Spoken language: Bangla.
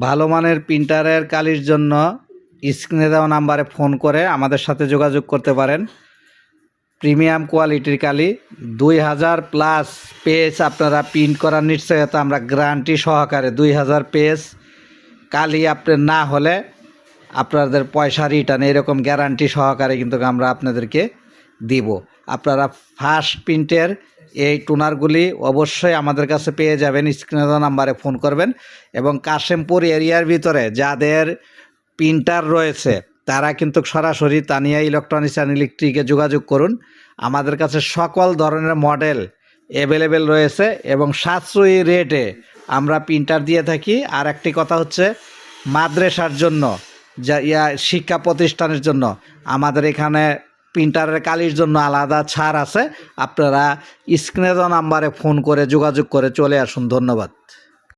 ভালো মানের প্রিন্টারের কালির জন্য স্ক্রিনে দেওয়া নাম্বারে ফোন করে আমাদের সাথে যোগাযোগ করতে পারেন। প্রিমিয়াম কোয়ালিটির কালি, দুই হাজার প্লাস পেজ আপনারা প্রিন্ট করার নিশ্চয়তা আমরা গ্যারান্টি সহকারে দুই হাজার পেজ। কালি আপনার না হলে আপনাদের পয়সা রিটার্ন এরকম গ্যারান্টি সহকারে কিন্তু আমরা আপনাদেরকে দিব। আপনারা ফার্স্ট প্রিন্টের এই টুনারগুলি অবশ্যই আমাদের কাছে পেয়ে যাবেন। স্ক্রিনে নাম্বারে ফোন করবেন এবং কাশেমপুর এরিয়ার ভিতরে যাদের প্রিন্টার রয়েছে, তারা কিন্তু সরাসরি তানিয়া ইলেকট্রনিক্স অ্যান্ড ইলেকট্রিকে যোগাযোগ করুন। আমাদের কাছে সকল ধরনের মডেল অ্যাভেলেবেল রয়েছে এবং সাশ্রয়ী রেটে আমরা প্রিন্টার দিয়ে থাকি। আর একটি কথা হচ্ছে, মাদ্রাসার জন্য, যা ইয়া শিক্ষা প্রতিষ্ঠানের জন্য, আমাদের এখানে প্রিন্টারের কালির জন্য আলাদা ছাড় আছে। আপনারা স্ক্রিনে নাম্বারে ফোন করে যোগাযোগ করে চলে আসুন। ধন্যবাদ।